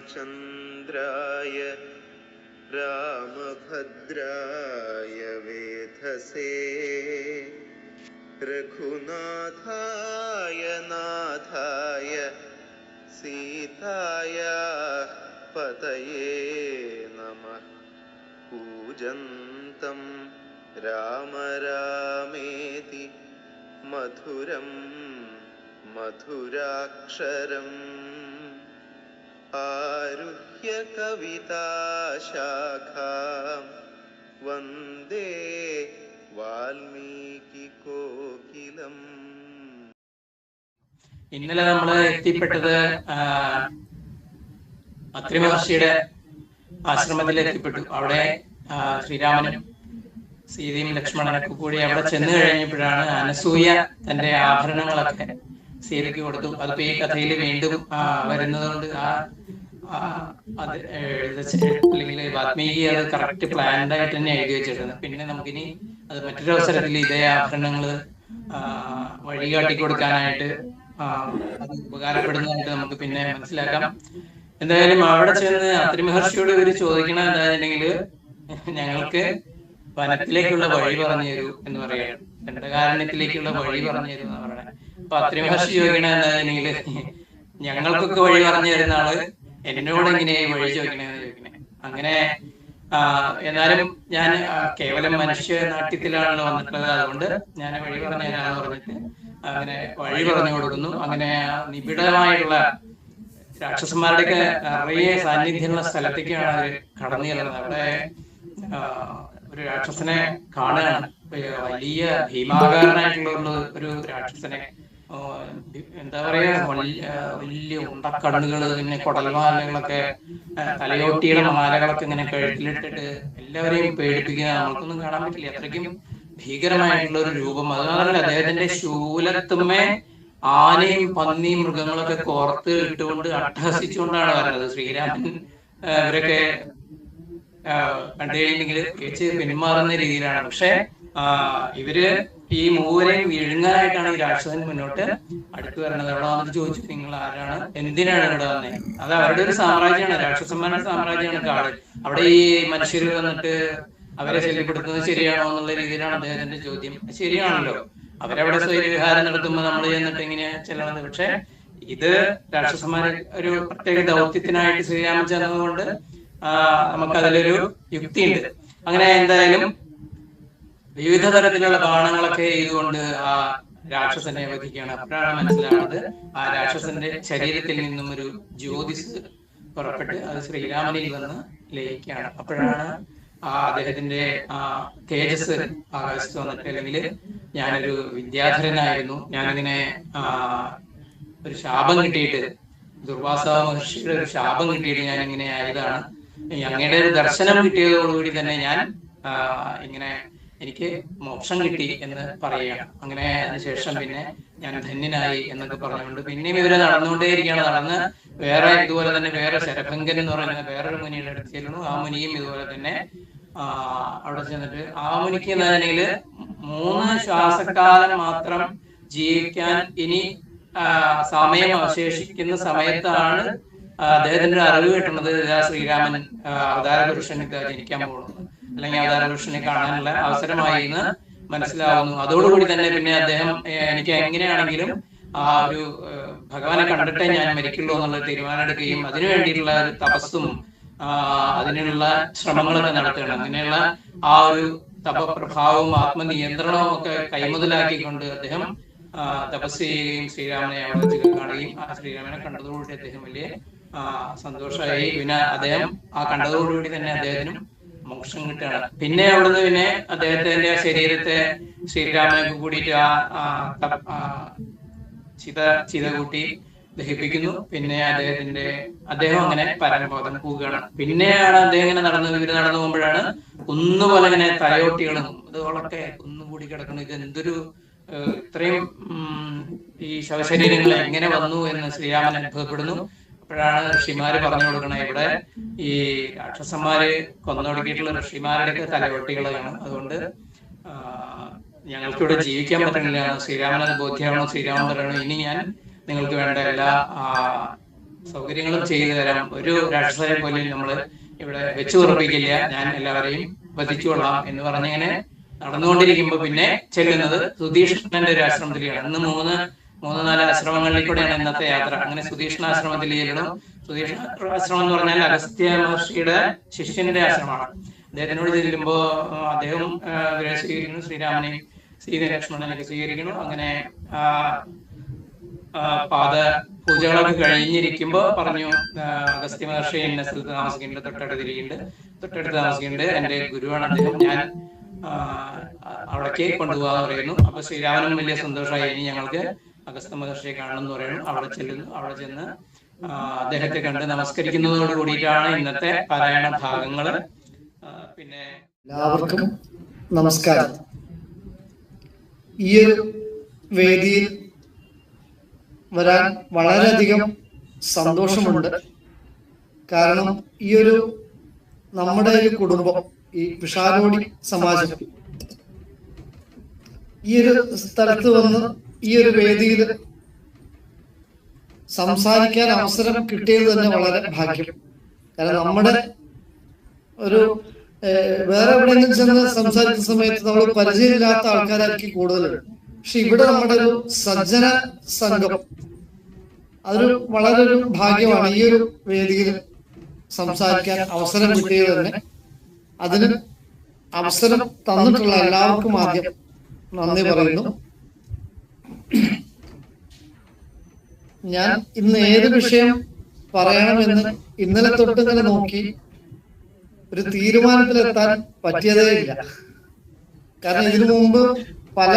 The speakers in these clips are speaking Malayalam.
रामचन्द्राय रामभद्राय वेधसे। रघुनाथाय नाथाय सीताया पतये नमः। पूजन्तं राम रामेति मधुरं मधुराक्षरम्। ആരുഹ്യ കവിതാശാഖ വന്ദേ വാൽമീകി കോകിലം. ഇന്നലെ നമ്മൾ എത്തിപ്പെട്ടത് അത്രി മഹർഷിയുടെ ആശ്രമത്തിൽ എത്തിപ്പെട്ടു. അവിടെ ശ്രീരാമനും സീതയും ലക്ഷ്മണനൊക്കെ കൂടി അവിടെ ചെന്ന് കഴിഞ്ഞപ്പോഴാണ് അനസൂയ തന്റെ ആഭരണങ്ങളൊക്കെ സീതയ്ക്ക് കൊടുത്തു. അതിപ്പോ ഈ കഥയിൽ വീണ്ടും വരുന്നതുകൊണ്ട് ആ അത് അല്ലെങ്കിൽ വാത്മീകി അത് കറക്റ്റ് പ്ലാൻഡ് ആയിട്ട് തന്നെ എഴുതി വെച്ചിട്ടുണ്ട്. പിന്നെ നമുക്കിനി അത് മറ്റൊരു അവസരത്തിൽ ഇതേ ആഭരണങ്ങൾ വഴി കാട്ടി കൊടുക്കാനായിട്ട് അത് ഉപകാരപ്പെടുന്നതായിട്ട് നമുക്ക് പിന്നെ മനസ്സിലാക്കാം. എന്തായാലും അവിടെ ചെന്ന് അത്രി മഹർഷിയോട് ഇവർ ചോദിക്കണ എന്താണെന്നുണ്ടെങ്കിൽ ഞങ്ങൾക്ക് വനത്തിലേക്കുള്ള വഴി പറഞ്ഞു തരൂ എന്ന് പറയുകയാണ്. ദണ്ഡകാരണ്യത്തിലേക്കുള്ള വഴി പറഞ്ഞു തരൂ എന്ന് പറയണേ അപ്പൊ ചോദിക്കണെന്നുണ്ടെങ്കിൽ ഞങ്ങൾക്കൊക്കെ വഴി പറഞ്ഞു തരുന്ന ആൾ. എന്നോട് എങ്ങനെ വഴി ചോദിക്കണെന്ന് ചോദിക്കണേ. അങ്ങനെ എന്നാലും ഞാൻ കേവലം മനുഷ്യ നാട്യത്തിലാണ് വന്നിട്ടുള്ളത്. അതുകൊണ്ട് ഞാൻ വഴി പറഞ്ഞു തരാന്ന് പറഞ്ഞിട്ട് അങ്ങനെ വഴി പറഞ്ഞു കൊടുക്കുന്നു. അങ്ങനെ നിബിഡമായിട്ടുള്ള രാക്ഷസന്മാരുടെയൊക്കെ നിറയെ സാന്നിധ്യമുള്ള സ്ഥലത്തേക്കാണ് അവർ കടന്നു ചെല്ലുന്നത്. അവിടെ ഒരു രാക്ഷസനെ കാണുകയാണ്. വലിയ ഭീമാകാരനായിട്ടുള്ള ഒരു- രാക്ഷസനെ എന്താ പറയാ വലിയ വലിയ ഉണ്ടക്കണ്ണുകൾ പിന്നെ കുടൽമാലകളൊക്കെ തലയോട്ടിയുടെ മാലകളൊക്കെ ഇങ്ങനെ കഴുത്തിലിട്ടിട്ട് എല്ലാവരെയും പേടിപ്പിക്കുന്ന നമുക്കൊന്നും കാണാൻ പറ്റില്ല. അത്രയ്ക്കും ഭീകരമായിട്ടുള്ള ഒരു രൂപം. അത് മാത്രമല്ല അദ്ദേഹത്തിന്റെ ശൂലത്തുമ്മേ ആനയും പന്നിയും മൃഗങ്ങളൊക്കെ കോർത്ത് ഇട്ടുകൊണ്ട് അട്ടഹസിച്ചുകൊണ്ടാണ് വരുന്നത്. ശ്രീരാമൻ ഇവരൊക്കെ കണ്ടുകഴിഞ്ഞെങ്കിൽ കണ്ടു കഴിഞ്ഞെങ്കിൽ തിരിച്ച് പിന്മാറുന്ന രീതിയിലാണ്. പക്ഷെ ഇവർ ഈ മൂവരെയും വിഴുങ്ങാനായിട്ടാണ് ഈ രാക്ഷസൻ മുന്നോട്ട് അടുത്ത് വരുന്നത്. അവിടെ വന്നിട്ട് ചോദിച്ചു നിങ്ങൾ ആരാണ്? എന്തിനാണ് ഇവിടെ വന്നത് അത് അവരുടെ ഒരു സാമ്രാജ്യമാണ്. രാക്ഷസന്മാരുടെ സാമ്രാജ്യമാണ് കാട്. അവിടെ ഈ മനുഷ്യർ വന്നിട്ട് അവരെ ശല്യപ്പെടുത്തുന്നത് ശരിയാണോ എന്നുള്ള രീതിയിലാണ് അദ്ദേഹത്തിന്റെ ചോദ്യം. ശരിയാണല്ലോ. അവരവിടെ സ്വൈര്യവിഹാരം നടത്തുമ്പോൾ നമ്മൾ ചെന്നിട്ട് ഇങ്ങനെ ചെല്ലണത്. പക്ഷെ ഇത് രാക്ഷസന്മാരെ ഒരു പ്രത്യേക ദൗത്യത്തിനായിട്ട് ശ്രീരാമൻ ചെന്നതുകൊണ്ട് നമുക്കതിലൊരു യുക്തിയുണ്ട്. അങ്ങനെ എന്തായാലും വിവിധ തരത്തിലുള്ള ബാണങ്ങളൊക്കെ ചെയ്തുകൊണ്ട് ആ രാക്ഷസനെ വധിക്കുകയാണ്. അപ്പോഴാണ് മനസ്സിലാവുന്നത് ആ രാക്ഷസന്റെ ശരീരത്തിൽ നിന്നും ഒരു ജ്യോതിസ് പുറപ്പെട്ട് അത് ശ്രീരാമനിൽ വന്ന് ലയിക്കുകയാണ്. അപ്പോഴാണ് ആ അദ്ദേഹത്തിന്റെ ആ തേജസ് ആകാശത്ത് വന്നിട്ട് അല്ലെങ്കിൽ ഞാനൊരു വിദ്യാധരനായിരുന്നു. ഞാനിങ്ങനെ ആ ഒരു ശാപം കിട്ടിയിട്ട് ദുർവാസ മഹർഷിയുടെ ഒരു ശാപം കിട്ടിയിട്ട് ഞാൻ ഇങ്ങനെ ആയതാണ് അങ്ങയുടെ ഒരു ദർശനം കിട്ടിയതോടുകൂടി തന്നെ ഞാൻ ഇങ്ങനെ എനിക്ക് മോക്ഷം കിട്ടി എന്ന് പറയുകയാണ്. അങ്ങനെ അതിനുശേഷം പിന്നെ ഞാൻ ധന്യനായി എന്നൊക്കെ പറഞ്ഞുകൊണ്ട് പിന്നെയും ഇവർ നടന്നുകൊണ്ടേയിരിക്കുകയാണ്. നടന്ന് വേറെ ഇതുപോലെ തന്നെ വേറെ ശരഭങ്കൻ എന്ന് പറയുന്ന വേറൊരു മുനിയുടെ അടുത്ത് ചെല്ലുന്നു. ആ മുനിയും ഇതുപോലെ തന്നെ അവിടെ ചെന്നിട്ട് ആ മുനിക്ക് എന്താണെങ്കിൽ മൂന്ന് ശ്വാസക്കാലം മാത്രം ജീവിക്കാൻ ഇനി സമയം അവശേഷിക്കുന്ന സമയത്താണ് അദ്ദേഹത്തിന്റെ അറിവ് കിട്ടുന്നത്. ശ്രീരാമൻ അവതാര പുരുഷൻ ജനിക്കാൻ പോകുന്നു അല്ലെങ്കിൽ പുരുഷനെ കാണാനുള്ള അവസരമായി എന്ന് മനസ്സിലാവുന്നു. അതോടുകൂടി തന്നെ പിന്നെ അദ്ദേഹം എനിക്ക് എങ്ങനെയാണെങ്കിലും ആ ഒരു ഭഗവാനെ കണ്ടിട്ടേ ഞാൻ മരിക്കുള്ളൂ എന്നുള്ള തീരുമാനം എടുക്കുകയും അതിനു വേണ്ടിയിട്ടുള്ള ഒരു തപസ്സും ആ, അതിനുള്ള ശ്രമങ്ങളൊക്കെ നടത്തുകയാണ്. അങ്ങനെയുള്ള ആ ഒരു തപപ്രഭാവവും ആത്മനിയന്ത്രണവും ഒക്കെ കൈമുതലാക്കിക്കൊണ്ട് അദ്ദേഹം ആ, തപസ് ചെയ്യുകയും ശ്രീരാമനെ അവിടെ കാണുകയും ആ ശ്രീരാമനെ കണ്ടതോടുകൂടി അദ്ദേഹം വലിയ ആ, സന്തോഷമായി. പിന്നെ അദ്ദേഹം ആ കണ്ടതോടുകൂടി തന്നെ അദ്ദേഹത്തിനും മോക്ഷം കിട്ടുകയാണ് പിന്നെ അവിടുന്ന് പിന്നെ അദ്ദേഹത്തിന്റെ ശരീരത്തെ ശ്രീരാമനൊക്കെ കൂടിയിട്ട് ആ ചിത ചിത കൂട്ടി ദഹിപ്പിക്കുന്നു. പിന്നെ അദ്ദേഹത്തിന്റെ അദ്ദേഹം അങ്ങനെ പരമബോധം പോവുകയാണ് പിന്നെയാണ് അദ്ദേഹം ഇങ്ങനെ നടന്ന് ഇവർ നടന്നു പോകുമ്പോഴാണ് കുന്നുപോലെ ഇങ്ങനെ തലയോട്ടികളും ഇതുകളൊക്കെ കുന്നുകൂടി കിടക്കുന്നു ഇത് എന്തൊരു ഇത്രയും ഈ ശവശരീരങ്ങൾ എങ്ങനെ വന്നു എന്ന് ശ്രീരാമൻ അനുഭവപ്പെടുന്നു. അപ്പോഴാണ് ഋഷിമാര് പറഞ്ഞു കൊടുക്കണേ ഇവിടെ ഈ രാക്ഷസന്മാര് കൊന്നൊടുക്കിയിട്ടുള്ള ഋഷിമാരുടെയൊക്കെ തലവെട്ടികളാണ്. അതുകൊണ്ട് ഞങ്ങൾക്കിവിടെ ജീവിക്കാൻ പറ്റുന്നില്ല. ശ്രീരാമൻ അത് ബോധ്യമാണോ ശ്രീരാമൻ പറയണോ ഇനി ഞാൻ നിങ്ങൾക്ക് വേണ്ട എല്ലാ സൗകര്യങ്ങളും ചെയ്തു തരാം. ഒരു രാക്ഷസരെ പോലും നമ്മൾ ഇവിടെ വെച്ചു ഉറപ്പിക്കില്ല. ഞാൻ എല്ലാവരെയും വധിച്ചുകൊള്ളാം എന്ന് പറഞ്ഞിങ്ങനെ നടന്നുകൊണ്ടിരിക്കുമ്പോ പിന്നെ ചെല്ലുന്നത് സുധീഷ്ണന്റെ ഒരു ആശ്രമത്തിലാണ്. ഇന്ന് മൂന്ന് മൂന്ന് നാല് ആശ്രമങ്ങളിൽ കൂടെയാണ് ഇന്നത്തെ യാത്ര. അങ്ങനെ സുധീഷ്ണ ആശ്രമത്തിൽ ചെല്ലണം സുധീഷ്ണ ആശ്രമം എന്ന് പറഞ്ഞാൽ അഗസ്ത്യ മഹർഷിയുടെ ശിഷ്യന്റെ ആശ്രമമാണ്. അദ്ദേഹത്തിനോട് ചെല്ലുമ്പോ അദ്ദേഹം സ്വീകരിക്കുന്നു. ശ്രീരാമനെയും സീത ലക്ഷ്മണനെയൊക്കെ സ്വീകരിക്കുന്നു. അങ്ങനെ ആ പാദ പൂജകളൊക്കെ കഴിഞ്ഞിരിക്കുമ്പോ പറഞ്ഞു അഗസ്ത്യ മഹർഷി എന്നെ സ്ഥലത്ത് താമസിക്കുന്നുണ്ട്. തൊട്ടടുത്ത് ഇരിക്കുന്നുണ്ട് തൊട്ടടുത്ത് താമസിക്കുന്നുണ്ട്. എന്റെ ഗുരുവാണ് അദ്ദേഹം. ഞാൻ അവിടേക്ക് കൊണ്ടുപോകാന്ന് പറയുന്നു. അപ്പൊ ശ്രീരാമനും വലിയ സന്തോഷമായി. ഇനി ഞങ്ങൾക്ക് അഗസ്ത്യ മഹർഷിയെ കാണണം പറയുന്നു. അവിടെ ചെല്ലുന്നു. അവിടെ ചെന്ന് അദ്ദേഹത്തെ കണ്ട് നമസ്കരിക്കുന്നതോട് കൂടിയിട്ടാണ് ഇന്നത്തെ പാരായണ ഭാഗങ്ങൾ. പിന്നെ എല്ലാവർക്കും നമസ്കാരം. ഈ ഒരു വേദിയിൽ വരാൻ വളരെയധികം സന്തോഷമുണ്ട്. കാരണം ഈ ഒരു നമ്മുടെ ഒരു കുടുംബം ഈ പിഷാരോടി സമാജം ഈ ഒരു സ്ഥലത്ത് വന്ന് ഈ ഒരു വേദിയിൽ സംസാരിക്കാൻ അവസരം കിട്ടിയത് തന്നെ വളരെ ഭാഗ്യം. കാരണം നമ്മുടെ ഒരു വേറെ എവിടെയെങ്കിലും ചെന്ന് സംസാരിക്കുന്ന സമയത്ത് നമ്മൾ പരിചയമില്ലാത്ത ആൾക്കാരായിരിക്കും കൂടുതലുണ്ട് പക്ഷെ ഇവിടെ നമ്മുടെ ഒരു സജ്ജന സംഘം. അതൊരു വളരെ ഒരു ഭാഗ്യമാണ് ഈ ഒരു വേദിയിൽ സംസാരിക്കാൻ അവസരം കിട്ടിയത് തന്നെ. അതിന് അവസരം തന്നിട്ടുള്ള എല്ലാവർക്കും ആദ്യം നന്ദി പറയുന്നു. ഞാൻ ഇന്ന് ഏത് വിഷയം പറയണമെന്ന് ഇന്നലെ തൊട്ട് തന്നെ നോക്കി ഒരു തീരുമാനത്തിലെത്താൻ പറ്റിയതേ ഇല്ല കാരണം ഇതിനു മുമ്പ് പല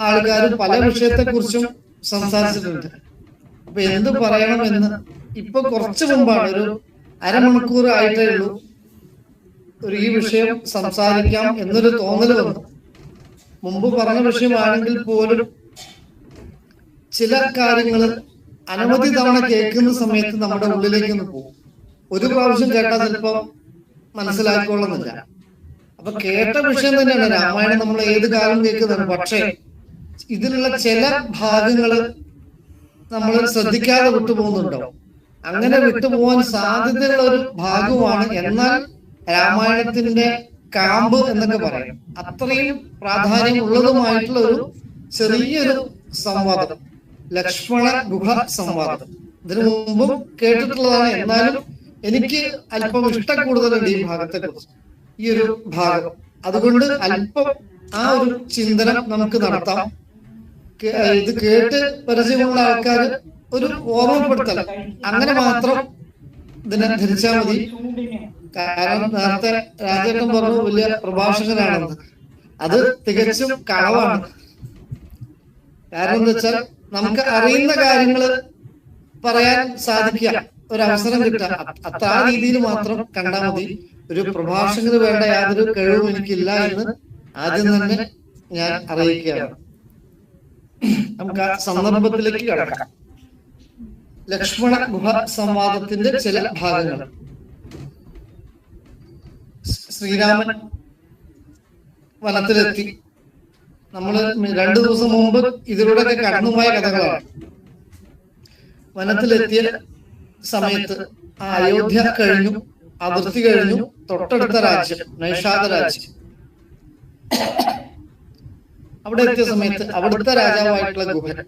ആൾക്കാരും പല വിഷയത്തെ കുറിച്ചും സംസാരിച്ചിട്ടുണ്ട്. അപ്പൊ എന്ത് പറയണമെന്ന് ഇപ്പൊ കുറച്ചു മുമ്പാണ് ഒരു അരമണിക്കൂർ ആയിട്ടേ ഉള്ളൂ ഒരു ഈ വിഷയം സംസാരിക്കാം എന്നൊരു തോന്നൽ വന്നു. മുമ്പ് പറഞ്ഞ വിഷയമാണെങ്കിൽ പോലും ചില കാര്യങ്ങൾ അനവധി തവണ കേൾക്കുന്ന സമയത്ത് നമ്മുടെ ഉള്ളിലേക്ക് ഒന്ന് പോകും. ഒരു പ്രാവശ്യം കേട്ടാൽ ചിലപ്പോ മനസ്സിലാക്കിക്കൊള്ളുന്നില്ല അപ്പൊ കേട്ട വിഷയം തന്നെയാണ് രാമായണം നമ്മൾ ഏത് കാലം കേൾക്കുന്നതാണ്. പക്ഷേ ഇതിലുള്ള ചില ഭാഗങ്ങൾ നമ്മൾ ശ്രദ്ധിക്കാതെ വിട്ടുപോകുന്നുണ്ടോ? അങ്ങനെ വിട്ടുപോകാൻ സാധ്യതയുള്ള ഒരു ഭാഗമാണ് എന്നാൽ രാമായണത്തിന്റെ കാമ്പ് എന്നൊക്കെ പറയും. അത്രയും പ്രാധാന്യം ഉള്ളതുമായിട്ടുള്ള ഒരു ചെറിയൊരു സംവാദം. ലക്ഷ്മണ ഗുഹ സംവാദം. ഇതിനു മുമ്പും കേട്ടിട്ടുള്ളതാണ്. എന്നാലും എനിക്ക് അല്പം ഇഷ്ടം കൂടുതലുണ്ട് ഈ ഭാഗത്തെ കുറിച്ച് ഈ ഒരു ഭാഗം. അതുകൊണ്ട് അല്പം ആ ഒരു ചിന്തനം നമുക്ക് നടത്താം. ഇത് കേട്ട് പരിചയമുള്ള ആൾക്കാർ ഒരു ഓർമ്മപ്പെടുത്തൽ. അങ്ങനെ മാത്രം ഇതിനെ ധരിച്ചാൽ മതി. കാരണം നേരത്തെ രാജേട്ടൻ പറഞ്ഞു വലിയ പ്രഭാഷകനാണെന്ന്. അത് തികച്ചും കളവാണ് കാരണം എന്താ വെച്ചാൽ നമുക്ക് അറിയുന്ന കാര്യങ്ങൾ പറയാൻ സാധിക്കുക. ഒരു അവസരം കിട്ടുക. അത്ര ആ രീതിയിൽ മാത്രം കണ്ടാൽ മതി. ഒരു പ്രഭാഷകന് വേണ്ട യാതൊരു കഴിവും എനിക്കില്ല എന്ന് ആദ്യം തന്നെ ഞാൻ അറിയിക്കുകയാണ്. നമുക്ക് ആ സന്ദർഭത്തിലേക്ക് കടക്കാം. ലക്ഷ്മണ ഗുഹ സംവാദത്തിന്റെ ചില ഭാഗങ്ങൾ. ശ്രീരാമൻ വനത്തിലെത്തി. നമ്മൾ രണ്ടു ദിവസം മുമ്പ് ഇതിലൂടെ കടന്നുപോയ കഥകളാണ്. വനത്തിലെത്തിയ സമയത്ത് ആ അയോധ്യ കഴിഞ്ഞു അതിർത്തി കഴിഞ്ഞു തൊട്ടടുത്ത രാജ്യം നൈഷാദ രാജ്യം. അവിടെ എത്തിയ സമയത്ത് അവിടുത്തെ രാജാവായിട്ടുള്ള ഗുഹൻ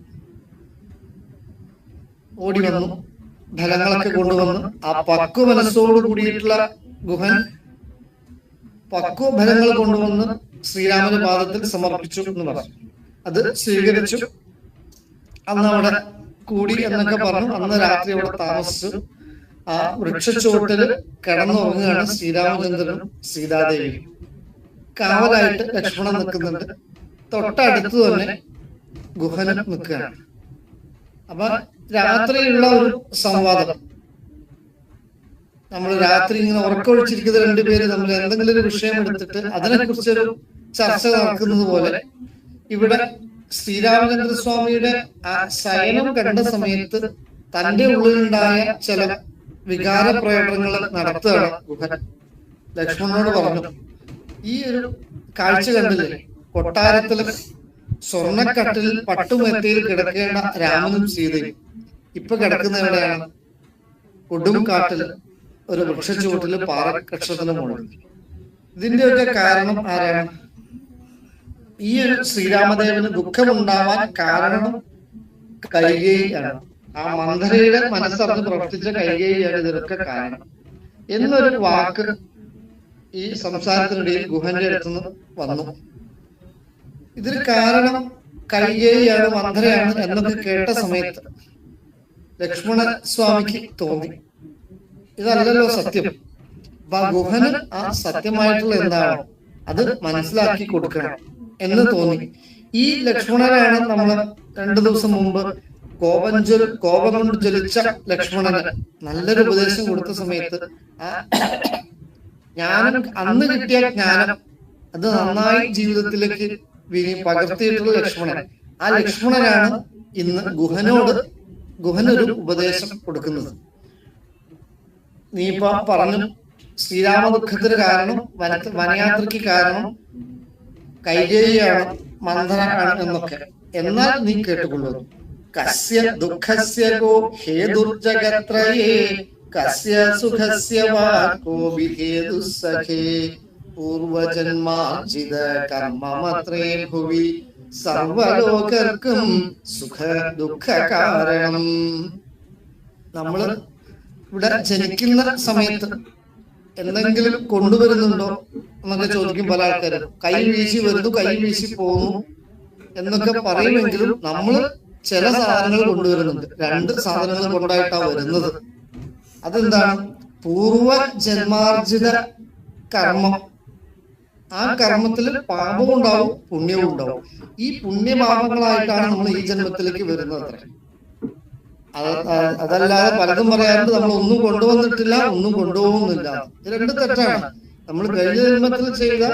ഓടി വന്നു ഫലങ്ങളൊക്കെ കൊണ്ടുവന്ന് ആ പക്വ മനസ്സോട് കൂടിയിട്ടുള്ള ഗുഹൻ പക്വ ഫലങ്ങൾ കൊണ്ടുവന്ന് ശ്രീരാമന്റെ പാദത്തിൽ സമർപ്പിച്ചു എന്ന് പറഞ്ഞു. അത് സ്വീകരിച്ചു. അന്ന് അവിടെ കൂടി എന്നൊക്കെ പറഞ്ഞു. അന്ന് രാത്രി അവിടെ താമസിച്ചു. ആ വൃക്ഷച്ചുവട്ടിൽ കിടന്നുറങ്ങുകയാണ് ശ്രീരാമചന്ദ്രനും സീതാദേവിയും. കാവലായിട്ട് ലക്ഷ്മണൻ നിൽക്കുന്നുണ്ട്. തൊട്ടടുത്ത് തന്നെ ഗുഹനം നിൽക്കുകയാണ്. അപ്പൊ രാത്രിയുള്ള ഒരു സംവാദം. നമ്മൾ രാത്രി ഇങ്ങനെ ഉറക്കമൊഴിച്ചിരിക്കുന്ന രണ്ടുപേര് നമ്മൾ എന്തെങ്കിലും ഒരു വിഷയം എടുത്തിട്ട് അതിനെ കുറിച്ചൊരു ചർച്ച നടക്കുന്നത് പോലെ ഇവിടെ ശ്രീരാമചന്ദ്ര സ്വാമിയുടെ ആ ശയനം കണ്ട സമയത്ത് തന്റെ ഉള്ളിലുണ്ടായ ചില വികാര പ്രകടനങ്ങൾ നടത്തുകയാണ് ഗുഹൻ. ലക്ഷ്മണനോട് പറഞ്ഞു ഈ ഒരു കാഴ്ച കണ്ടില്ലേ? കൊട്ടാരത്തിൽ സ്വർണക്കട്ടിൽ പട്ടുമെത്തിയിൽ കിടക്കേണ്ട രാമനും സീതയും. ഇപ്പൊ കിടക്കുന്ന എവിടെയാണ്? കൊടും കാട്ടിൽ ഒരു വൃക്ഷച്ചുവട്ടിൽ പാറക്കക്ഷത്തിന് മുകളിൽ. ഇതിന്റെ ഒക്കെ കാരണം ആരാണ്? ഈ ഒരു ശ്രീരാമദേവന് ദുഃഖമുണ്ടാവാൻ കാരണം കൈകേയാണ് ആ മന്ത്രിയുടെ മനസ്സറിഞ്ഞ് പ്രവർത്തിച്ച കൈകേയാണ് ഇതിനൊക്കെ കാരണം. എന്നൊരു വാക്ക് ഈ സംസാരത്തിനിടയിൽ ഗുഹന്റെ അടുത്തുനിന്ന് വന്നു. ഇതിന് കാരണം കൈകേയാണ് മന്ത്രയാണ് എന്നൊക്കെ കേട്ട സമയത്ത് ലക്ഷ്മണ സ്വാമിക്ക് തോന്നി. ഇതല്ലല്ലോ സത്യം. അപ്പൊ ആ ഗുഹന് ആ സത്യമായിട്ടുള്ള എന്താണോ? അത് മനസ്സിലാക്കി കൊടുക്കണം എന്ന് തോന്നി. ഈ ലക്ഷ്മണനാണ് നമ്മൾ രണ്ടു ദിവസം മുമ്പ് കോപം ജ്വല കോപം കൊണ്ട് ജ്വലിച്ച ലക്ഷ്മണന് നല്ലൊരു ഉപദേശം കൊടുത്ത സമയത്ത് ആ ജ്ഞാനം അന്ന് കിട്ടിയ ജ്ഞാനം അത് നന്നായി ജീവിതത്തിലേക്ക് പകർത്തിയിട്ടുള്ള ലക്ഷ്മണൻ. ആ ലക്ഷ്മണനാണ് ഇന്ന് ഗുഹനോട് ഗുഹനൊരു ഉപദേശം കൊടുക്കുന്നത്. നീ ഇപ്പൊ പറഞ്ഞു ശ്രീരാമ ദുഃഖത്തിന് കാരണം വന വനയാത്രയ്ക്ക് കാരണം കൈകേയിയാണ് മന്ദനാണ് എന്നൊക്കെ. എന്നാൽ നീ കേട്ടുകൊള്ളുന്നു. കസ്യ ദുഃഖസ്യ കോ ഹേതുർജഗത്രയേ കസ്യ സുഖസ്യ വാ കോപി ഹേതുസഖേ പൂർവജന്മാർജിത കർമ്മമത്രേ ഭുവി സർവലോകർക്കും സുഖ ദുഃഖ കാരണം. നമ്മൾ ഇവിടെ ജനിക്കുന്ന സമയത്ത് എന്തെങ്കിലും കൊണ്ടുവരുന്നുണ്ടോ എന്നൊക്കെ ചോദിക്കും പല ആൾക്കാരും. കൈ വീശി വരുന്നു കൈ വീശി പോകുന്നു എന്നൊക്കെ പറയുമെങ്കിലും നമ്മൾ ചില സാധനങ്ങൾ കൊണ്ടുവരുന്നുണ്ട്. രണ്ട് സാധനങ്ങൾ കൊണ്ടായിട്ടാണ് വരുന്നത്. അതെന്താണ്? പൂർവ ജന്മാർജിത കർമ്മം. ആ കർമ്മത്തിൽ പാപവും ഉണ്ടാവും പുണ്യവും ഉണ്ടാവും. ഈ പുണ്യപാപങ്ങളായിട്ടാണ് നമ്മൾ ഈ ജന്മത്തിലേക്ക് വരുന്നത് അത്ര. അതല്ലാതെ പലതും പറയാറുണ്ട് നമ്മൾ ഒന്നും കൊണ്ടുവന്നിട്ടില്ല ഒന്നും കൊണ്ടുപോകുന്നില്ല. ഇത് രണ്ട് തെറ്റാണ്. നമ്മൾ കഴിഞ്ഞ ജന്മത്തിൽ ചെയ്ത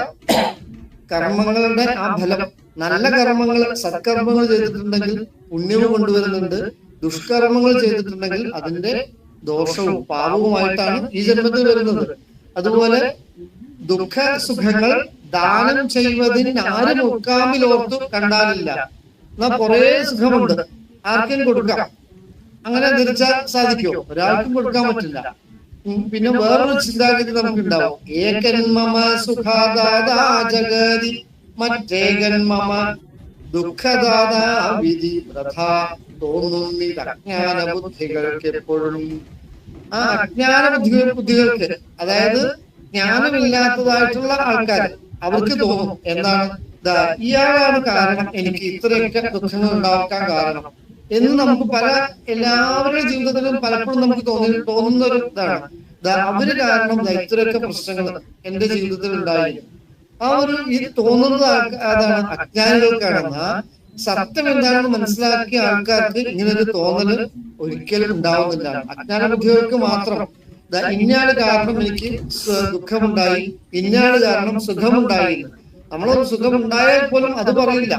കർമ്മങ്ങളുടെ ആ ഫലം നല്ല കർമ്മങ്ങൾ സത്കർമ്മങ്ങൾ ചെയ്തിട്ടുണ്ടെങ്കിൽ പുണ്യവും കൊണ്ടുവരുന്നുണ്ട്. ദുഷ്കർമ്മങ്ങൾ ചെയ്തിട്ടുണ്ടെങ്കിൽ അതിന്റെ ദോഷവും പാപവുമായിട്ടാണ് ഈ ജന്മത്തിൽ വരുന്നത്. അതുപോലെ ദുഃഖ സുഖങ്ങൾ ദാനം ചെയ്യുന്നതിന് ആരും ഒക്കാമിലോർത്തു കണ്ടാലില്ല. എന്നാ കുറേ സുഖമുണ്ട്. ആർക്കും കൊടുക്കാം. അങ്ങനെ ധരിച്ചാൽ സാധിക്കുമോ ഒരാൾക്കും കൊടുക്കാൻ പറ്റില്ല. പിന്നെ വേറൊരു ചിന്താഗതി നമുക്ക് ഉണ്ടാവും. ഏകൻ മമ സുഖദാതാ ജഗതി മറ്റേകൻ മമ ദുഃഖദാതാ വിധി പ്രഥ തോന്നുന്നി അജ്ഞാന ബുദ്ധികൾക്ക് എപ്പോഴും ആ അജ്ഞാന ബുദ്ധി ബുദ്ധികൾക്ക് അതായത് ജ്ഞാനമില്ലാത്തതായിട്ടുള്ള ആൾക്കാർ അവർക്ക് തോന്നും എന്താണ്? ഇയാളാണ് കാരണം. എനിക്ക് ഇത്രയൊക്കെ ദുഃഖങ്ങൾ ഉണ്ടാക്കാൻ കാരണം. എന്ന് നമുക്ക് പല എല്ലാവരുടെ ജീവിതത്തിലും പലപ്പോഴും നമുക്ക് തോന്നി തോന്നുന്ന ഒരു ഇതാണ്. അവർ കാരണം ഇത്രയൊക്കെ പ്രശ്നങ്ങൾ എന്റെ ജീവിതത്തിൽ ഉണ്ടായി. ആ ഒരു ഇത് തോന്നുന്നത് അതാണ് അജ്ഞാനികൾക്കാണെന്ന് സത്യം എന്താണെന്ന് മനസ്സിലാക്കിയ ആൾക്കാർക്ക് ഇങ്ങനെ ഒരു തോന്നൽ ഒരിക്കലും ഉണ്ടാവുന്നില്ല. അജ്ഞാന ബുദ്ധികൾക്ക് മാത്രം ഇന്നയാൾ കാരണം എനിക്ക് ദുഃഖമുണ്ടായി. ഇന്നയാൾ കാരണം സുഖമുണ്ടായി. നമ്മളൊരു സുഖം ഉണ്ടായാൽ പോലും അത് പറയില്ല.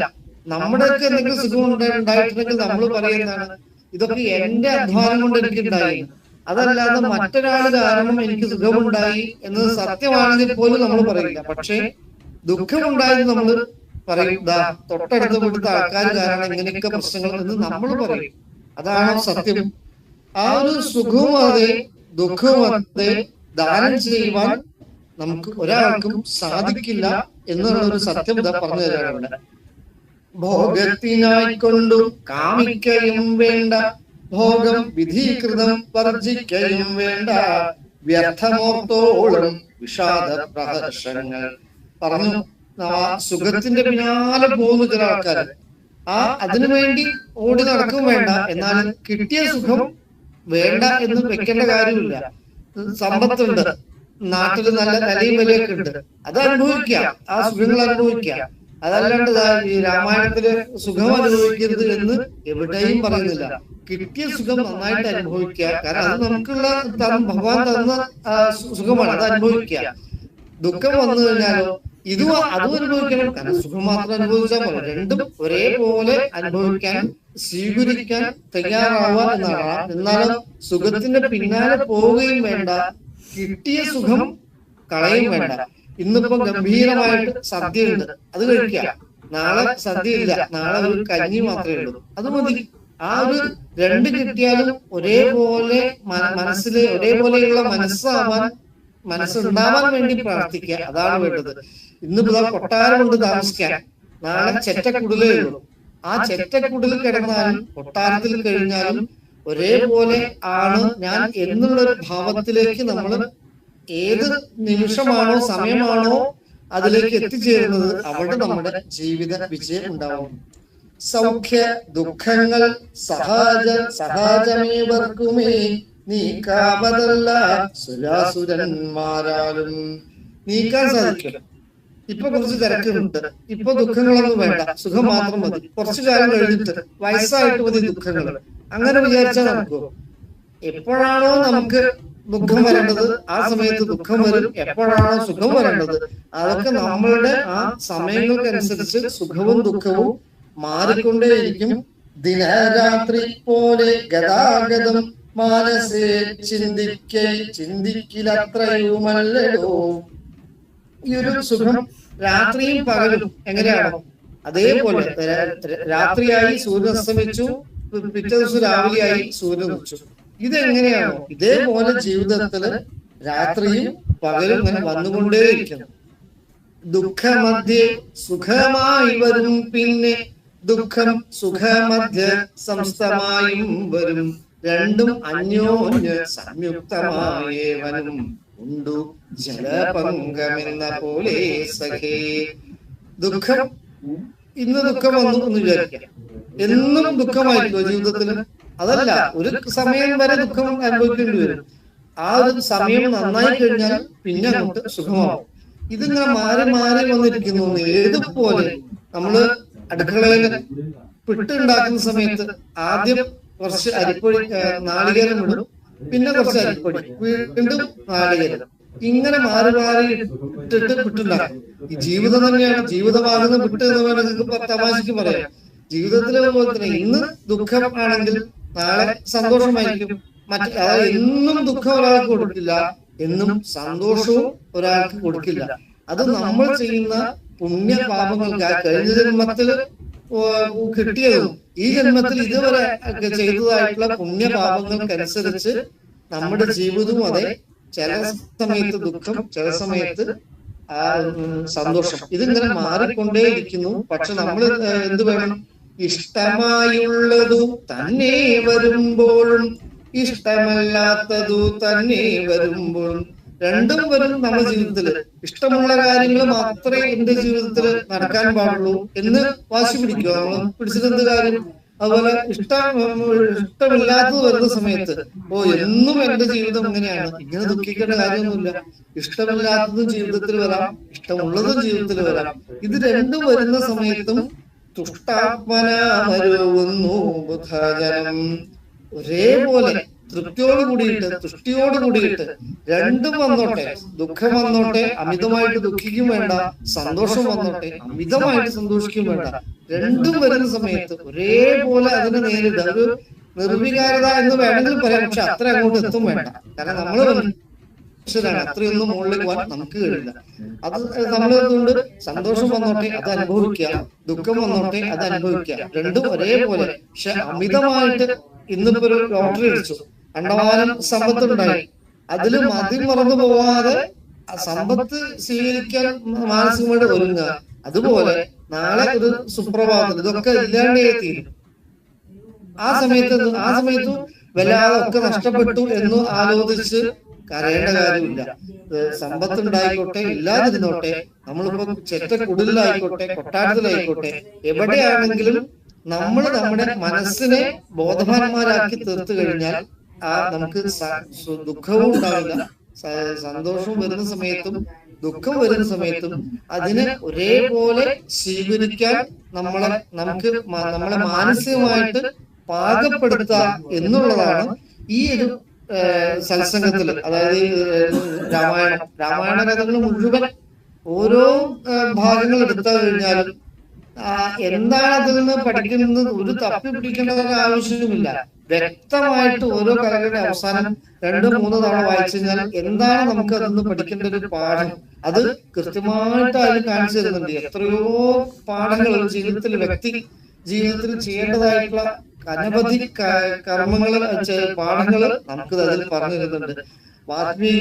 നമ്മുടെയൊക്കെ എന്തെങ്കിലും സുഖം ഉണ്ടായിട്ടുണ്ടെങ്കിൽ നമ്മൾ പറയുന്നതാണ് ഇതൊക്കെ എന്റെ അധ്വാനം കൊണ്ട് എനിക്ക് ഉണ്ടായി അതല്ലാതെ മറ്റൊരാൾ കാരണം എനിക്ക് സുഖമുണ്ടായി എന്നത് സത്യമാണെങ്കിൽ പോലും നമ്മൾ പറയില്ല. പക്ഷേ ദുഃഖമുണ്ടായത് നമ്മൾ പറയും. ദാ തൊട്ടടുത്ത വീട്ടിലത്തെ ആൾക്കാർ കാരണം ഇങ്ങനെയൊക്കെ പ്രശ്നങ്ങൾ എന്ന് നമ്മൾ പറയും. അതാണ് സത്യം. ആ ഒരു സുഖവും അതെ ദുഃഖവും അതെ ദാനം ചെയ്യുവാൻ നമുക്ക് ഒരാൾക്കും സാധിക്കില്ല എന്നുള്ള ഒരു സത്യം ഇതാ പറഞ്ഞു തരാണ് ഇവിടെ ഭോഗത്തിനായിക്കൊണ്ടു കാമിക്കയും വേണ്ട. ഭോഗം വിധീകൃതം വർജിക്കയും വേണ്ട. വ്യർത്ഥമോർത്തോളം വിഷാദ പ്രഹർഷങ്ങൾ പറഞ്ഞു സുഖത്തിന്റെ പിന്നാലെ പോകുന്ന ചില ആൾക്കാർ ആ അതിനു വേണ്ടി ഓടി നടക്കും വേണ്ട. എന്നാൽ കിട്ടിയ സുഖം വേണ്ട എന്ന് വെക്കേണ്ട കാര്യമില്ല. സമ്പത്തുണ്ട്. നാട്ടിൽ നല്ല നിലയും വിലയൊക്കെ ഉണ്ട്. അത് അനുഭവിക്കാം. ആ സുഖങ്ങൾ അനുഭവിക്കുക അതല്ലാണ്ട് ഈ രാമായണത്തിൽ സുഖം അനുഭവിക്കരുത് എന്ന് എവിടെയും പറയുന്നില്ല. കിട്ടിയ സുഖം നന്നായിട്ട് അനുഭവിക്കുക. കാരണം അത് നമുക്കുള്ള ഭഗവാൻ തന്ന സുഖമാണ്. അത് അനുഭവിക്കുക. ദുഃഖം വന്നു കഴിഞ്ഞാലോ ഇതും അതും അനുഭവിക്കണം. കാരണം സുഖം മാത്രം അനുഭവിച്ചാൽ പോലെ രണ്ടും ഒരേപോലെ അനുഭവിക്കാൻ സ്വീകരിക്കാൻ തയ്യാറാവുക എന്നാണ്. എന്നാലും സുഖത്തിന്റെ പിന്നാലെ പോവുകയും വേണ്ട. കിട്ടിയ സുഖം കളയും വേണ്ട. ഇന്നിപ്പോ ഗംഭീരമായിട്ട് സദ്യ ഉണ്ട് അത് കഴിക്കുക നാളെ സദ്യ ഇല്ല നാളെ ഒരു കഞ്ഞി മാത്രമേ ഉള്ളൂ. അത് മതി ആ ഒരു രണ്ട് കിട്ടിയാലും ഒരേപോലെ മനസ്സിൽ മനസ്സിൽ ഒരേപോലെയുള്ള മനസ്സാവാൻ മനസ്സുണ്ടാവാൻ വേണ്ടി പ്രാർത്ഥിക്കുക. അതാണ് വേണ്ടത്. ഇന്നിപ്പോ കൊട്ടാരമുണ്ട് കൊട്ടാരം കൊണ്ട് താമസിക്കാൻ. നാളെ ചെറ്റക്കുടലേ ഉള്ളൂ. ആ ചെറ്റക്കുടലിൽ കിടന്നാലും കൊട്ടാരത്തിൽ കഴിഞ്ഞാലും ഒരേപോലെ ആണ് ഞാൻ എന്നുള്ള ഒരു ഭാവത്തിലേക്ക് നമ്മൾ ഏത് നിമിഷമാണോ സമയമാണോ അതിലേക്ക് എത്തിച്ചേരുന്നത് അവിടെ നമ്മുടെ ജീവിത വിജയം ഉണ്ടാവും. സൗഖ്യ ദുഃഖങ്ങൾ സഹജ സഹജമേവർക്കുമേ നീക്കാവതല്ല സുരാസുരന്മാരാലും. നീക്കാൻ സാധിക്കും ഇപ്പൊ കുറച്ച് തിരക്കുണ്ട്. ഇപ്പൊ ദുഃഖങ്ങളൊന്നും വേണ്ട. സുഖം മാത്രം മതി. കുറച്ചു കാലം കഴിഞ്ഞിട്ട് വയസ്സായിട്ട് മതി ദുഃഖങ്ങൾ. അങ്ങനെ വിചാരിച്ചാൽ നടക്കുമോ എപ്പോഴാണോ നമുക്ക് ദുഃഖം വരേണ്ടത് ആ സമയത്ത് ദുഃഖം വരും എപ്പോഴാണ് സുഖം വരേണ്ടത്? അതൊക്കെ നമ്മളുടെ ആ സമയങ്ങൾക്കനുസരിച്ച് സുഖവും ദുഃഖവും മാറിക്കൊണ്ടേയിരിക്കും. ദിനരാത്രി പോലെ ഗതാഗതം മനസ്സേ ചിന്തിക്കേ ചിന്തിക്കിലത്രയുമല്ലോ ഈ ഒരു സുഖം രാത്രിയും പകലും എങ്ങനെയാണോ? അതേപോലെ രാത്രിയായി സൂര്യൻ അസ്തമിച്ചു പിറ്റേ ദിവസം രാവിലെയായി സൂര്യൻ ഉദിച്ചു. ഇതെങ്ങനെയാണോ? ഇതേപോലെ ജീവിതത്തിൽ രാത്രിയും പകലും ഇങ്ങനെ വന്നുകൊണ്ടേയിരിക്കുന്നു. ദുഃഖമധ്യേ സുഖമായി വരും പിന്നെ ദുഃഖം സുഖമധ്യ സംസ്ഥമായും വരും. രണ്ടും അന്യോന്യ സംയുക്തമായേവനും ഉണ്ടു ജലപങ്കമെന്ന പോലെ സഖേ. ദുഃഖം ഇന്ന് ദുഃഖം വന്നു എന്ന് വിചാരിക്കാം. എന്നും ദുഃഖമായിരിക്കും ജീവിതത്തിൽ അതല്ല ഒരു സമയം വരെ ദുഃഖം അനുഭവിക്കേണ്ടി വരും. ആ ഒരു സമയം നന്നായി കഴിഞ്ഞാൽ പിന്നെ അങ്ങോട്ട് സുഖമാവും. ഇതിങ്ങനെ മാറി മാറി വന്നിരിക്കുന്നു ഏതുപോലെ നമ്മൾ അടുക്കളയിൽ പിട്ടുണ്ടാക്കുന്ന സമയത്ത് ആദ്യം കുറച്ച് അരിപ്പൊടി നാളികേരം ഇടും. പിന്നെ കുറച്ച് അരിപ്പൊടി. വീണ്ടും നാളികേരം. ഇങ്ങനെ മാറി മാറി ഇട്ടിട്ട് പിട്ടുണ്ടാക്കും ഈ ജീവിതം തന്നെയാണ്. ജീവിതമാകുന്ന പിട്ട് എന്ന് വേണമെങ്കിൽ തമാശക്ക് പറയാം. ജീവിതത്തിലെ പോലെ തന്നെ ഇന്ന് ദുഃഖം ആണെങ്കിൽ നാളെ സന്തോഷമായിരിക്കും. മറ്റു എന്നും ദുഃഖം ഒരാൾക്ക് കൊടുക്കില്ല എന്നും സന്തോഷവും ഒരാൾക്ക് കൊടുക്കില്ല. അത് നമ്മൾ ചെയ്യുന്ന പുണ്യ പാപങ്ങൾക്ക് ആ കഴിഞ്ഞ ജന്മത്തിൽ കിട്ടിയതും ഈ ജന്മത്തിൽ ഇതുവരെ ചെയ്തതായിട്ടുള്ള പുണ്യ പാപങ്ങൾക്കനുസരിച്ച് നമ്മുടെ ജീവിതവും അതെ ചില സമയത്ത് ദുഃഖം ചില സമയത്ത് സന്തോഷം. ഇതിങ്ങനെ മാറിക്കൊണ്ടേയിരിക്കുന്നു. പക്ഷെ നമ്മൾ എന്ത് വേണം? ഇഷ്ടമായുള്ളതു തന്നെ വരുമ്പോഴും ഇഷ്ടമല്ലാത്തതു തന്നെ വരുമ്പോഴും. രണ്ടും വരും നമ്മുടെ ജീവിതത്തിൽ. ഇഷ്ടമുള്ള കാര്യങ്ങൾ മാത്രമേ എന്റെ ജീവിതത്തിൽ നടക്കാൻ പാടുള്ളൂ എന്ന് വാശി പിടിക്കുക. നമ്മൾ പിടിച്ചിട്ടെന്ത് കാര്യം? അതുപോലെ ഇഷ്ടം ഇഷ്ടമില്ലാത്തത് വരുന്ന സമയത്ത് ഓ എന്നും എന്റെ ജീവിതം ഇങ്ങനെയാണ്. ഇങ്ങനെ ദുഃഖിക്കേണ്ട കാര്യമൊന്നുമില്ല. ഇഷ്ടമില്ലാത്തതും ജീവിതത്തിൽ വരാം ഇഷ്ടമുള്ളതും ജീവിതത്തിൽ വരാം. ഇത് രണ്ടും വരുന്ന സമയത്തും തുഷ്ടാത്മനമരുവുന്നു ഒരേപോലെ തൃപ്തിയോട് കൂടിയിട്ട് തുഷ്ടിയോട് കൂടിയിട്ട് രണ്ടും വന്നോട്ടെ. ദുഃഖം വന്നോട്ടെ അമിതമായിട്ട് ദുഃഖിക്കും വേണ്ട സന്തോഷം വന്നോട്ടെ അമിതമായിട്ട് സന്തോഷിക്കും വേണ്ട. രണ്ടും വരുന്ന സമയത്ത് ഒരേപോലെ അതിനെ നേരിടുക ഒരു നിർവികാരത എന്ന് വേണമെങ്കിൽ പറയാം പക്ഷെ അത്ര അങ്ങോട്ട് എത്തും വേണ്ട. കാരണം നമ്മൾ മനുഷ്യരാണ് അത്രയൊന്നും മുകളിലേക്ക് പോകാൻ നമുക്ക് കഴിയില്ല. അത് നമ്മൾ അതുകൊണ്ട് സന്തോഷം വന്നോട്ടെ അത് അനുഭവിക്കുക ദുഃഖം വന്നോട്ടെ അത് അനുഭവിക്കുക രണ്ടും ഒരേപോലെ. പക്ഷെ അമിതമായിട്ട് ഇന്നിപ്പോ ഒരു ലോട്ടറി അടിച്ചു. അണ്ടമാനം സമ്പത്ത് ഉണ്ടായി അതിൽ മതി മറന്നു പോവാതെ സമ്പത്ത് സ്വീകരിക്കാൻ മാനസികമായിട്ട് ഒരുങ്ങുക. അതുപോലെ നാളെ ഒരു സുപ്രഭാതം. ഇതൊക്കെ ഇല്ലാണ്ടേ തീരും. ആ സമയത്ത് ആ സമയത്ത് വല്ലാതെ ഒക്കെ നഷ്ടപ്പെട്ടു എന്ന് ആലോചിച്ച് കരയേണ്ട കാര്യമില്ല. സമ്പത്തുണ്ടായിക്കോട്ടെ സമ്പത്ത് ഉണ്ടായിക്കോട്ടെ ഇല്ലാതിരുന്നോട്ടെ നമ്മളിപ്പോ ചെറ്റ കുടിലായിക്കോട്ടെ കൊട്ടാരത്തിലായിക്കോട്ടെ എവിടെയാണെങ്കിലും നമ്മൾ നമ്മുടെ മനസ്സിനെ ബോധവാന്മാരാക്കി തീർത്തു കഴിഞ്ഞാൽ ആ നമുക്ക് ദുഃഖവും ഉണ്ടാവില്ല. സ- സന്തോഷവും വരുന്ന സമയത്തും ദുഃഖം വരുന്ന സമയത്തും അതിനെ ഒരേപോലെ സ്വീകരിക്കാൻ നമ്മളെ നമുക്ക് നമ്മളെ മാനസികമായിട്ട് പാകപ്പെടുത്തുക എന്നുള്ളതാണ് ഈ ഒരു ഏഹ്, സത്സംഗത്തിൽ അതായത് രാമായണം. രാമായണ. കഥകൾ മുഴുവൻ ഓരോ ഭാഗങ്ങൾ എടുത്തു കഴിഞ്ഞാലും എന്താണ് അതിൽ നിന്ന് പഠിക്കുന്നത്? ഒരു തപ്പി പിടിക്കേണ്ട ഒരു ആവശ്യവുമില്ല വ്യക്തമായിട്ട് ഓരോ കഥകളുടെ അവസാനം രണ്ട് മൂന്ന് തവണ വായിച്ചു കഴിഞ്ഞാൽ എന്താണ് നമുക്ക് അതിൽ നിന്ന് പഠിക്കേണ്ട ഒരു പാഠം? അത് കൃത്യമായിട്ട് അതിൽ കാണിച്ചു തരുന്നുണ്ട്. എത്രയോ പാഠങ്ങൾ ജീവിതത്തിൽ വ്യക്തി ജീവിതത്തിൽ ചെയ്യേണ്ടതായിട്ടുള്ള അനവധി കർമ്മങ്ങൾ പാഠങ്ങൾ നമുക്ക് അതിൽ പറഞ്ഞു തരുന്നുണ്ട് വാത്മീ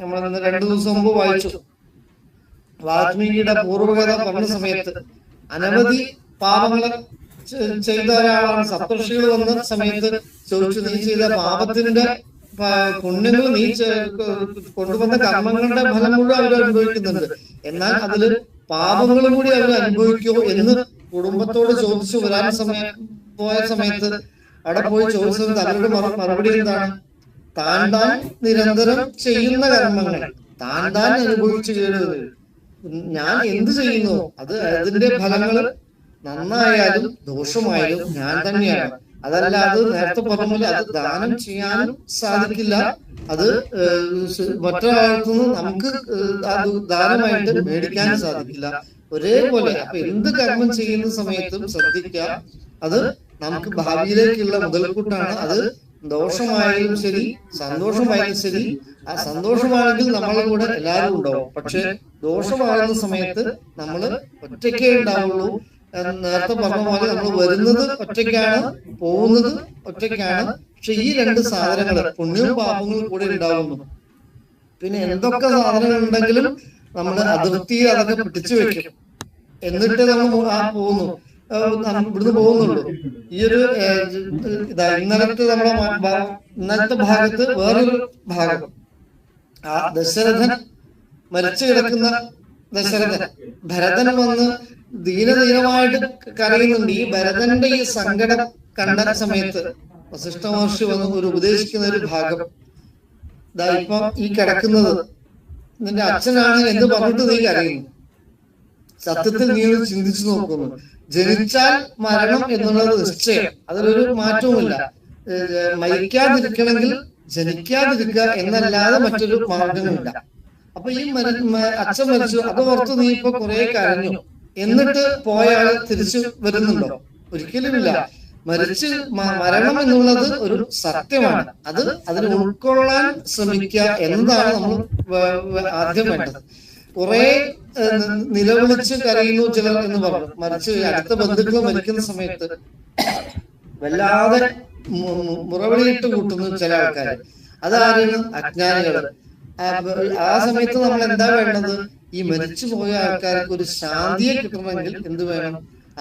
നമ്മൾ രണ്ടു ദിവസം മുമ്പ് വായിച്ചു. വാത്മീകിയുടെ പൂർവകഥ പറഞ്ഞ സമയത്ത് അനവധി പാപങ്ങൾ ചെയ്ത ഒരാളാണ് സപ്തർഷികൾ വന്ന സമയത്ത് ചോദിച്ചു നീ ചെയ്ത പാപത്തിന്റെ പുണ്യങ്ങൾ നീ കൊണ്ടുവന്ന കർമ്മങ്ങളുടെ ഫലം മുഴുവൻ അവർ അനുഭവിക്കുന്നുണ്ട്. എന്നാൽ അതിൽ പാപങ്ങളും കൂടി അവർ അനുഭവിക്കുമോ എന്ന് കുടുംബത്തോട് ചോദിച്ചു വരാൻ സമയം പോയ സമയത്ത് അവിടെ പോയി ചോദിച്ചത് തലയുടെ മറു- മറുപടി എന്താണ്? താൻ താൻ നിരന്തരം ചെയ്യുന്ന കർമ്മങ്ങൾ. താൻ താൻ അനുഭവിച്ചു ചെയ്യരുത് ഞാൻ എന്ത് ചെയ്യുന്നു? അത് അതിന്റെ ഫലങ്ങൾ നന്നായാലും ദോഷമായാലും ഞാൻ തന്നെയാണ്. അതല്ല അത് നേരത്തെ പറഞ്ഞ പോലെ അത് ദാനം ചെയ്യാനും സാധിക്കില്ല. അത് മറ്റൊരാൾക്ക് നിന്ന് നമുക്ക് ദാനമായിട്ട് മേടിക്കാനും സാധിക്കില്ല. ഒരേപോലെ അപ്പൊ എന്ത് കർമ്മം ചെയ്യുന്ന സമയത്തും ശ്രദ്ധിക്കാം അത് നമുക്ക് ഭാവിയിലേക്കുള്ള മുതൽക്കൂട്ടാണ് അത് ദോഷമായാലും ശരി സന്തോഷമായാലും ശരി. ആ സന്തോഷമാണെങ്കിൽ നമ്മളെ കൂടെ എല്ലാവരും ഉണ്ടാവും. പക്ഷെ ദോഷമാകുന്ന സമയത്ത് നമ്മൾ ഒറ്റയ്ക്കേ ഉണ്ടാവുള്ളൂ. നേരത്തെ പറഞ്ഞ പോലെ നമ്മൾ വരുന്നത് ഒറ്റയ്ക്കാണ് പോകുന്നത് ഒറ്റയ്ക്കാണ്. പക്ഷെ ഈ രണ്ട് സാധനങ്ങൾ പുണ്യവും പാപങ്ങളും കൂടെ ഉണ്ടാവുന്നു. പിന്നെ എന്തൊക്കെ സാധനങ്ങൾ ഉണ്ടെങ്കിലും നമ്മൾ അതിർത്തി അതൊക്കെ പിടിച്ചു വെക്കും. എന്നിട്ട് നമ്മൾ ആ പോകുന്നു. ഇവിടുന്ന് പോകുന്നുള്ളൂ. ഈ ഒരു ഇതാ ഇന്നലത്തെ നമ്മുടെ ഇന്നലത്തെ ഭാഗത്ത് വേറൊരു ഭാഗം. ആ ദശരഥൻ മരിച്ചു കിടക്കുന്ന ദശരഥൻ. ഭരതൻ വന്ന് ദീനദീനമായിട്ട് കരയുന്നുണ്ട്. ഈ ഭരതന്റെ ഈ സങ്കടം കണ്ട സമയത്ത് വസിഷ്ഠ മഹർഷി വന്ന് ഒരു ഉപദേശിക്കുന്ന ഒരു ഭാഗം. ഇതാ ഇപ്പം ഈ കിടക്കുന്നത്. നിന്റെ അച്ഛനാണ് എന്ന് പറഞ്ഞിട്ട് നീ കരയുന്നു. സത്യത്തിൽ നീ ഒന്ന് ചിന്തിച്ചു നോക്കുന്നു ജനിച്ചാൽ മരണം എന്നുള്ളത് നിശ്ചയം. അതിലൊരു മാറ്റവുമില്ല. മരിക്കാതിരിക്കണമെങ്കിൽ ജനിക്കാതിരിക്കുക എന്നല്ലാതെ മറ്റൊരു മാർഗമില്ല അപ്പൊ ഈ മരി അച്ഛൻ മരിച്ചു. അത് ഓർത്ത് നീ ഇപ്പൊ കുറെ കരഞ്ഞു. എന്നിട്ട് പോയാൽ തിരിച്ചു വരുന്നുണ്ടോ? ഒരിക്കലുമില്ല. മരിച്ച് മരണം എന്നുള്ളത് ഒരു സത്യമാണ്. അത് അതിനെ ഉൾക്കൊള്ളാൻ ശ്രമിക്കുക എന്നതാണ് നമ്മൾ ആദ്യം വേണ്ടത്. കുറെ നിലവിളിച്ച് കരയുന്നു ചിലർ എന്ന് പറഞ്ഞു. മറിച്ച് അടുത്ത ബന്ധുക്കൾ മരിക്കുന്ന സമയത്ത് വല്ലാതെ മുറവിളിയിട്ട് കൂട്ടുന്നു ചില ആൾക്കാർ അതാരാണ്? അജ്ഞാനികൾ ആ സമയത്ത് നമ്മൾ എന്താ വേണ്ടത്? ഈ മരിച്ചു പോയ ആൾക്കാർക്ക് ഒരു ശാന്തിയെ കിട്ടണമെങ്കിൽ എന്ത് വേണം?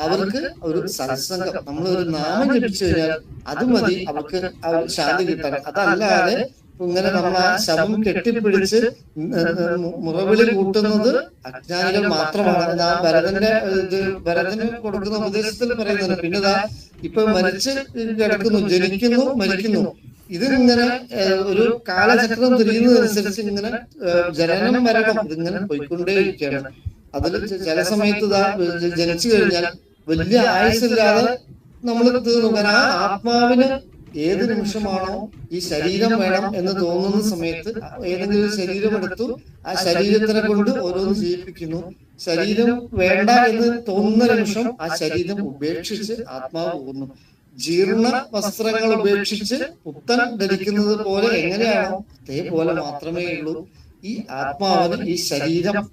അവർക്ക് ഒരു സത്സംഗം. നമ്മൾ ഒരു നാമം ജപിച്ചു കഴിഞ്ഞാൽ അത് മതി. അവർക്ക് ശാന്തി കിട്ടാൻ. അതല്ലാതെ ഇങ്ങനെ നമ്മൾ ആ ശവം കെട്ടിപ്പിടിച്ച് മുറവിളി കൂട്ടുന്നത് അജ്ഞാനികൾ മാത്രമാണ്. ആ ഭരതന്റെ ഇത് ഭരതന് കൊടുക്കുന്ന ഉപദേശത്തിൽ പറയുന്നുണ്ട് പിന്നെ ഇതാ ഇപ്പൊ മരിച്ച് കിടക്കുന്നു ജനിക്കുന്നു മരിക്കുന്നു. ഇതിങ്ങനെ ഒരു കാലചക്രം തിരിയുന്നതനുസരിച്ച് ഇങ്ങനെ ജനനം മരണം ഇതിങ്ങനെ പോയിക്കൊണ്ടേയിരിക്കുകയാണ്. അതിൽ ചില സമയത്ത് ഇതാ ജനിച്ചു കഴിഞ്ഞാൽ വലിയ ആയുസില്ലാതെ നമ്മൾ തീർന്നു. കാരണം ആ ആത്മാവിന് ഏത് നിമിഷമാണോ ഈ ശരീരം വേണം എന്ന് തോന്നുന്ന സമയത്ത് ഏതെങ്കിലും ശരീരം എടുത്തു ആ ശരീരത്തിനെ കൊണ്ട് ഓരോന്ന് ചെയ്യിപ്പിക്കുന്നു. ശരീരം വേണ്ട എന്ന് തോന്നുന്ന നിമിഷം ആ ശരീരം ഉപേക്ഷിച്ച് ആത്മാവ് പോകുന്നു. ജീർണ വസ്ത്രങ്ങൾ ഉപേക്ഷിച്ച് പുത്തൻ ധരിക്കുന്നത് പോലെ എങ്ങനെയാണോ അതേപോലെ മാത്രമേ ഉള്ളൂ. ഈ ആത്മാവിന് ഈ ശരീരം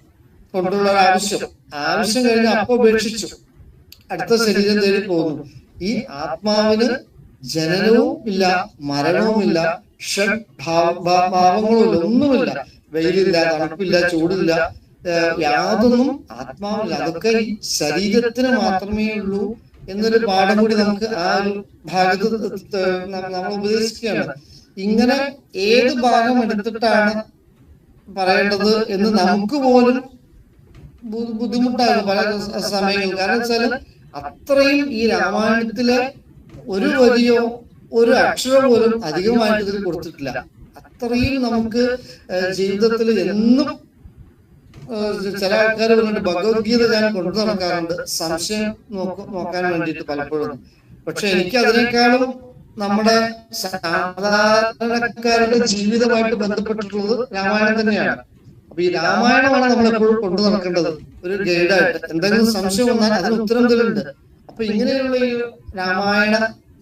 കൊണ്ടുള്ള ആവശ്യം. ആവശ്യം കഴിഞ്ഞ് അപ്പൊ ഉപേക്ഷിച്ചു. അടുത്ത ശരീരം തേടി പോകുന്നു. ഈ ആത്മാവിന് ജനനവും ഇല്ല മരണവുമില്ല ഷഡ് ഒന്നുമില്ല വെയിലില്ല തണുപ്പില്ല ചൂടില്ല യാതൊന്നും ആത്മാവില്ല. അതൊക്കെ ശരീരത്തിന് മാത്രമേ ഉള്ളൂ എന്നൊരു പാഠം കൂടി നമുക്ക് ആ ഒരു ഭാഗത്ത് നമ്മൾ ഉപദേശിക്കുകയാണ്. ഇങ്ങനെ ഏത് ഭാഗം എടുത്തിട്ടാണ് പറയേണ്ടത് എന്ന് നമുക്ക് പോലും ബുദ്ധിമുട്ടാകും പല സമയങ്ങളിൽ. കാരണം വെച്ചാൽ അത്രയും ഈ രാമായണത്തിലെ ഒരു വരിയോ ഒരു അക്ഷരം പോലും അധികമായിട്ട് ഇതിൽ കൊടുത്തിട്ടില്ല. അത്രയും നമുക്ക് ജീവിതത്തിൽ എന്നും ചില ആൾക്കാർ പറഞ്ഞിട്ട് ഭഗവത്ഗീത ഞാൻ കൊണ്ടു നടക്കാറുണ്ട്. സംശയം നോക്ക നോക്കാൻ വേണ്ടിയിട്ട് പലപ്പോഴും. പക്ഷെ എനിക്ക് അതിനേക്കാളും നമ്മുടെ സാധാരണക്കാരുടെ ജീവിതമായിട്ട് ബന്ധപ്പെട്ടിട്ടുള്ളത് രാമായണം തന്നെയാണ്. അപ്പൊ ഈ രാമായണമാണ് നമ്മൾ എപ്പോഴും കൊണ്ടു നടക്കേണ്ടത്. ഒരു ഗൈഡായിട്ട്. എന്തെങ്കിലും സംശയം വന്നാൽ അതിന് ഉത്തരം തരുന്നുണ്ട്. അപ്പൊ ഇങ്ങനെയുള്ള ഈ രാമായണ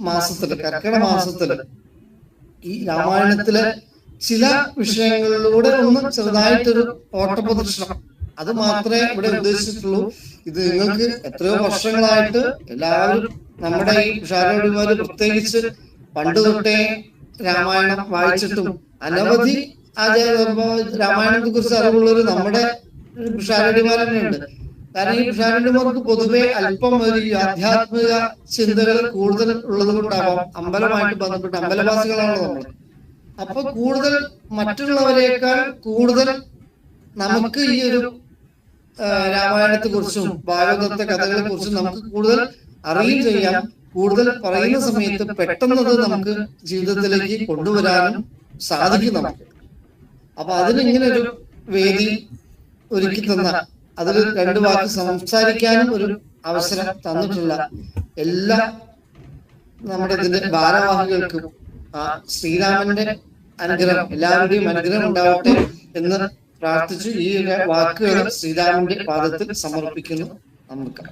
മാസത്തിൽ കർക്കിട മാസത്തിൽ ഈ രാമായണത്തിലെ ചില വിഷയങ്ങളിലൂടെ ഒന്ന് ചെറുതായിട്ടൊരു ഓട്ടപ്രദർശനം. അത് മാത്രമേ ഇവിടെ ഉദ്ദേശിച്ചിട്ടുള്ളൂ. ഇത് നിങ്ങൾക്ക് എത്രയോ വർഷങ്ങളായിട്ട് എല്ലാവരും നമ്മുടെ ഈ ഉഷാരോടിമാര് പ്രത്യേകിച്ച് പണ്ട് തൊട്ടേ രാമായണം വായിച്ചിട്ടും അനവധി ആചാര രാമായണത്തെ കുറിച്ച് അറിവുള്ളവർ നമ്മുടെ ഉഷാരോടിമാർ തന്നെയുണ്ട്. കാരണം ഈ ഉഷാരോടിമാർക്ക് പൊതുവെ അല്പം ഒരു ആധ്യാത്മിക ചിന്തകൾ കൂടുതൽ ഉള്ളത് കൊണ്ടാവാം അമ്പലമായിട്ട് ബന്ധപ്പെട്ട് അമ്പലവാസികളാണ് നമ്മൾ അപ്പൊ കൂടുതൽ മറ്റുള്ളവരെക്കാൾ കൂടുതൽ നമുക്ക് ഈ ഒരു രാമായണത്തെ കുറിച്ചും ഭാഗവതത്തെ കഥകളെ കുറിച്ചും നമുക്ക് കൂടുതൽ അറിയുകയും ചെയ്യാം. കൂടുതൽ പറയുന്ന സമയത്ത് പെട്ടെന്ന് അത് നമുക്ക് ജീവിതത്തിലേക്ക് കൊണ്ടുവരാനും സാധിക്കും നമുക്ക്. അപ്പൊ അതിന് ഇങ്ങനെ ഒരു വേദി ഒരുക്കി തന്ന അതിൽ രണ്ട് വാക്ക് സംസാരിക്കാനും ഒരു അവസരം തന്നിട്ടില്ല. എല്ലാ നമ്മുടെ ഇതിന്റെ ഭാരവാഹികൾക്കും ആ ശ്രീരാമന്റെ അനുഗ്രഹം എല്ലാവരുടെയും അനുഗ്രഹം ഉണ്ടാവട്ടെ എന്ന് പ്രാർത്ഥിച്ചു ഈ വാക്കുകൾ ശ്രീരാമന്റെ പാദത്തിൽ സമർപ്പിക്കുന്നു. നമുക്ക്